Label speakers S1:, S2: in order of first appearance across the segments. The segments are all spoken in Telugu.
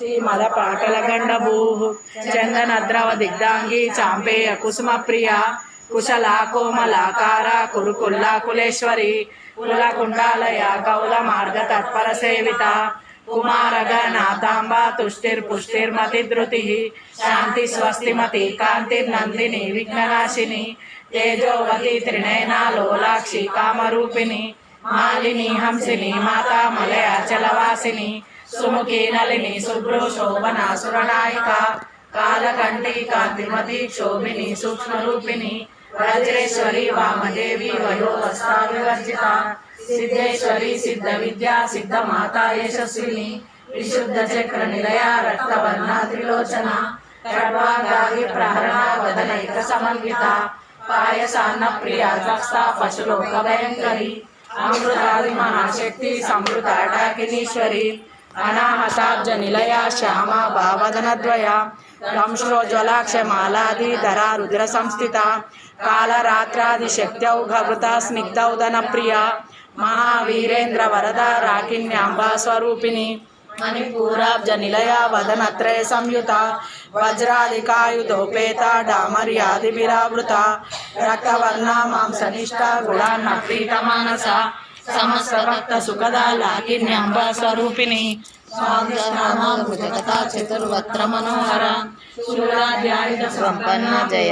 S1: శ్రీమద పాటల గండభూ చందనద్రవ దిగ్ధాంగి చాంపేయ కుసుమ ప్రియ కుశల కోమలాకార కురుకుల్ల కులేశ్వరి కుల కుండాలయ కౌల మార్గ తత్పర సేవిత కుమారగ నాథాంబ తుష్టిర్ పుష్టిర్మతి ధృతి శాంతి స్వస్తిమతి కాంతిర్నందిని విఘ్నరాశిని తేజోవతి త్రినయనా లోలాక్షి కామరూపిణి మాలిని హంసిని మాతా మలయాచలవాసిని సుముఖి నలిని శుభ్రు శోభన సురనాయిక. కాలకంఠి కాంతిమతి క్షోభిని సూక్ష్మరూపిణి. వజ్రేశ్వరి వామదేవి వయోవస్థా వివర్జిత సిద్ధేశ్వరి సిద్ధ విద్యా సిద్ధ మాతా యశస్విని. విశుద్ధ చక్ర నిలయ రక్తవర్ణ త్రిలోచన. ఖడ్వాగాగి ప్రహరణ వదనైక అనాహతాబ్జ నిలయ శ్యామ భావదనద్వయ దంశ్రోజ్వలాక్ష మాలాది ధరా రుద్ర సంస్థిత కాలరాత్రాది శక్త్యౌఘవృత స్నిగ్ధౌదన ప్రియ మహావీరేంద్ర వరద రాకిన్యాంబా స్వరూపిణి మణిపూరాబ్జ నిలయ వదనత్రయ సంయుత వజ్రాదికాయుధోపేత డామర్యాదిభిరావృత రక్తవర్ణ మాంసనిష్ట గుణాన్న ప్రీత మానస సమస్త భక్త సుఖద లాకిన్యాంబ స్వరూపిణి
S2: భుజగత చతుర్వత్ర మనోహర
S1: శూలాధ్యాయుధ
S2: సంపన్న జయ.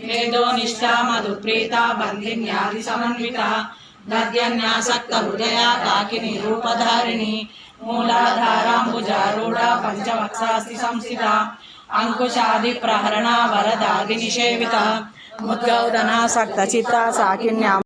S1: మేధో నిష్ఠా మధు బంధిన్యాది సమన్విత గద్యన్యాసక్త హృదయ కాకిని రూపధారిణి మూలాధారాంబుజారూఢ పంచవత్సాస్తి సంస్థిత అంకుశాది ప్రహరణ వరదాది నిషేవిత ముద్గౌదన సక్త చిత్త సాకిన్యా